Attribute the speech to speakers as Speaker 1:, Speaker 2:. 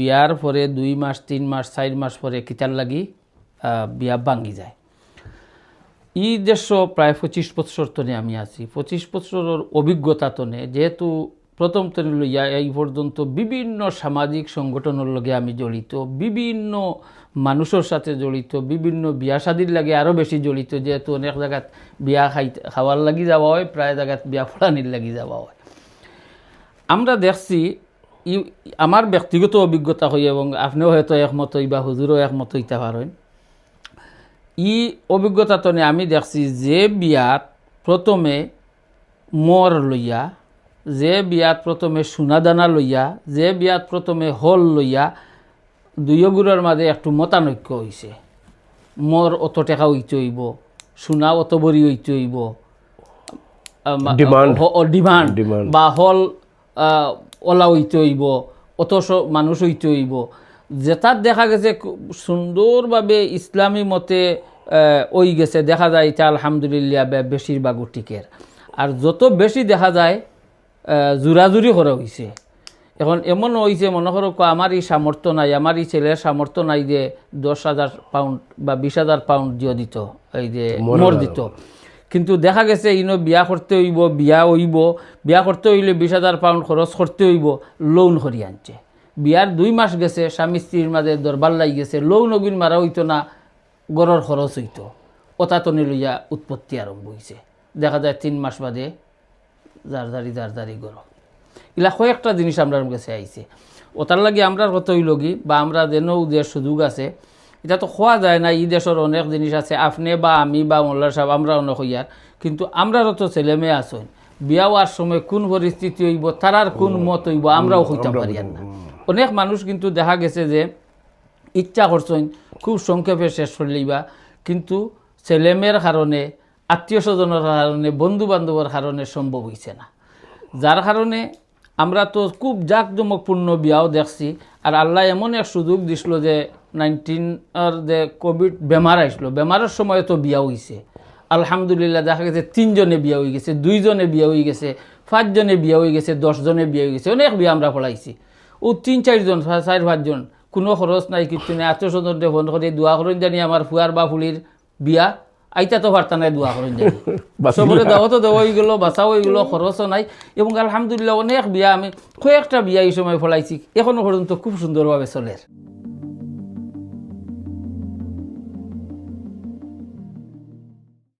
Speaker 1: বিয়ার পরে দুই মাস, তিন মাস, চার মাস পরে কিতার লাগি বিয়া ভাঙ্গি যায়। ই দেশ প্রায় পঁচিশ বছর তনে আমি আছি। পঁচিশ বছরের অভিজ্ঞতা তনে, যেহেতু প্রথম তনে লইয়া এই পর্যন্ত বিভিন্ন সামাজিক সংগঠনের লগে আমি জড়িত, বিভিন্ন মানুষের সাথে জড়িত, বিভিন্ন বিয়া শাদির লাগে আরও বেশি জড়িত, যেহেতু অনেক জায়গাত বিয়া খাই, খাওয়ার লাগি যাওয়া হয়, প্রায় জায়গাত বিয়া ফোড়ানির লাগি যাওয়া হয়। আমরা দেখছি ই আমার ব্যক্তিগত অভিজ্ঞতা হয় এবং আপনিও হয়তো একমত হই বা হুজুরও একমত হইতে পারেন ই অভিজ্ঞতা তনে আমি দেখছি যে বিয়াত প্রথমে মর লইয়া যে বিয়াত প্রথমে সোনাদানা লইয়া যে বিয়াত প্রথমে হল লইয়া দুয়োগুলোর মাঝে একটু মতানৈক্য হইছে মর অত টাকা হইতে হইব সোনা অত বড়ি হইতে হইব. ডিমান্ড বা হল ওলা হইতে হইব অত মানুষ হইতে হইব। যেটার দেখা গেছে খুব সুন্দরভাবে ইসলামী মতে ওই গেছে দেখা যায় এটা আলহামদুলিল্লাহ বে- বেশিরভাগ টিকের আর যত বেশি দেখা যায় জোরাজুরি করা হয়েছে এখন এমন হয়েছে মনে করো ক, আমার এই সামর্থ্য নাই আমার এই ছেলের সামর্থ্য নাই যে দশ হাজার পাউন্ড বা বিশ হাজার পাউন্ড দিয়ে দিত এই যে মর দিত। কিন্তু দেখা গেছে ইনো বিয়া করতে হইব, বিয়া হইব, বিয়া করতে হইলে বিশ হাজার পাউন্ড খরচ করতে হইব লোন করি আনছে। বিয়ার দুই মাস গেছে, স্বামী স্ত্রীর মাঝে দরবার লাগি গেছে লোন অগুন মারা হইতো না গড়র খরচ হইতো। অতাতনি লইয়া উৎপত্তি আরম্ভ হইছে। দেখা যায় তিন মাস বাদে জারদারি জারদারি গড় ইলা কয়েকটা জিনিস আমরা কাছে আইছে। ওটার লাগে আমরা কত হইল বা আমরা যেনও যে সুযোগ আছে এটা তো খোয়া যায় না দেশের অনেক জিনিস আছে আপনি বা আমি বা মোল্লা সাহেব আমরা অনেক হইয়ার কিন্তু আমরারও তো ছেলে মেয়ে আসুন বিয়া হওয়ার সময় কোন পরিস্থিতি হইব তারার কোন মত হইব আমরাও হইতে পারি না। অনেক মানুষ কিন্তু দেখা গেছে যে ইচ্ছা করছেন খুব সংক্ষেপে শেষ করলেইবা কিন্তু ছেলেমেয়ের কারণে আত্মীয় স্বজনের কারণে বন্ধু বান্ধবের কারণে সম্ভব হইছে না। যার কারণে আমরা তো খুব জাঁকজমকপূর্ণ বিয়াও দেখছি। আর আল্লাহ এমন এক সুযোগ দিছিল যে নাইনটিনের যে কোভিড বেমার আসলো বেমারের সময় তো বিয়া হইছে। আলহামদুলিল্লাহ দেখা গেছে তিনজনে বিয়া হয়ে গেছে, দুইজনে বিয়া হয়ে গেছে, পাঁচজনে বিয়া হয়ে গেছে, দশজনে বিয়া হয়ে গেছে, অনেক বিয়া আমরা পড়াইছি ও তিন, চারজন চার, পাঁচজন, কোনো খরচ নাই, কিছু নাই। আত্মীয় স্বজনকে ফোন করে, দোয়া করেন জানি আমার ফুয়ার বা ফুলির বিয়া আইতা তো পারতা নাই দোয়া করেন জানি সবরে দেওয়া তো দেওয়া গেলো বাঁচাও গেলো খরচও নাই। এবং আলহামদুলিল্লাহ অনেক বিয়া আমি কয়েকটা বিয়া এই সময় ফলাইছি। এখনও পর্যন্ত খুব সুন্দরভাবে চলে।